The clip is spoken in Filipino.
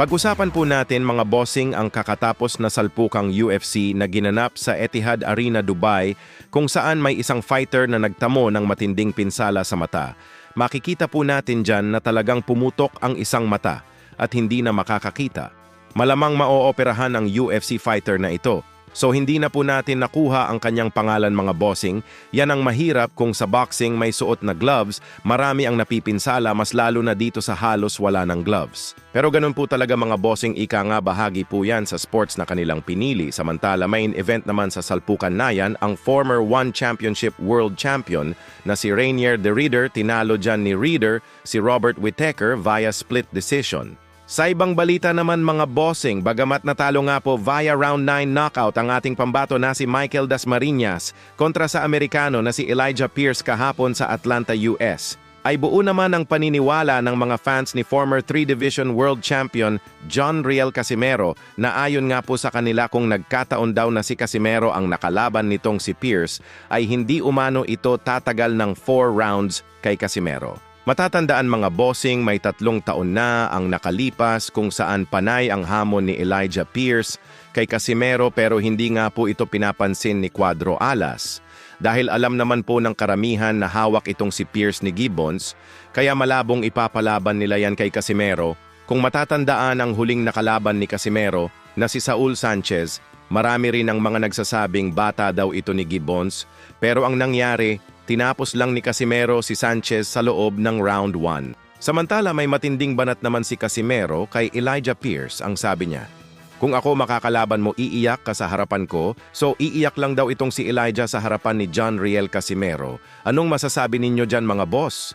Pag-usapan po natin mga bossing ang kakatapos na salpukang UFC na ginanap sa Etihad Arena, Dubai kung saan may isang fighter na nagtamo ng matinding pinsala sa mata. Makikita po natin dyan na talagang pumutok ang isang mata at hindi na makakakita. Malamang maooperahan ang UFC fighter na ito. So hindi na po natin nakuha ang kanyang pangalan mga bossing. Yan ang mahirap kung sa boxing may suot na gloves, marami ang napipinsala mas lalo na dito sa halos wala ng gloves. Pero ganun po talaga mga bossing ika nga bahagi po yan sa sports na kanilang pinili. Samantala main event naman sa Salpukan Nayan ang former One Championship World Champion na si Rainier de Reader tinalo dyan ni Reader si Robert Whittaker via split decision. Sa ibang balita naman mga bossing, bagamat natalo nga po via round 9 knockout ang ating pambato na si Michael Dasmariñas kontra sa Amerikano na si Elijah Pierce kahapon sa Atlanta, US, ay buo naman ang paniniwala ng mga fans ni former 3-division world champion John Riel Casimero na ayon nga po sa kanila kung nagkataon daw na si Casimero ang nakalaban nitong si Pierce ay hindi umano ito tatagal ng 4 rounds kay Casimero. Matatandaan mga bossing may tatlong taon na ang nakalipas kung saan panay ang hamon ni Elijah Pierce kay Casimero pero hindi nga po ito pinapansin ni Cuadro Alas. Dahil alam naman po ng karamihan na hawak itong si Pierce ni Gibbons, kaya malabong ipapalaban nila yan kay Casimero. Kung matatandaan ang huling nakalaban ni Casimero na si Saul Sanchez, marami rin ang mga nagsasabing bata daw ito ni Gibbons, pero ang nangyari, tinapos lang ni Casimero si Sanchez sa loob ng round 1. Samantala may matinding banat naman si Casimero kay Elijah Pierce ang sabi niya. Kung ako makakalaban mo, iiyak ka sa harapan ko, so iiyak lang daw itong si Elijah sa harapan ni John Riel Casimero. Anong masasabi ninyo dyan mga boss?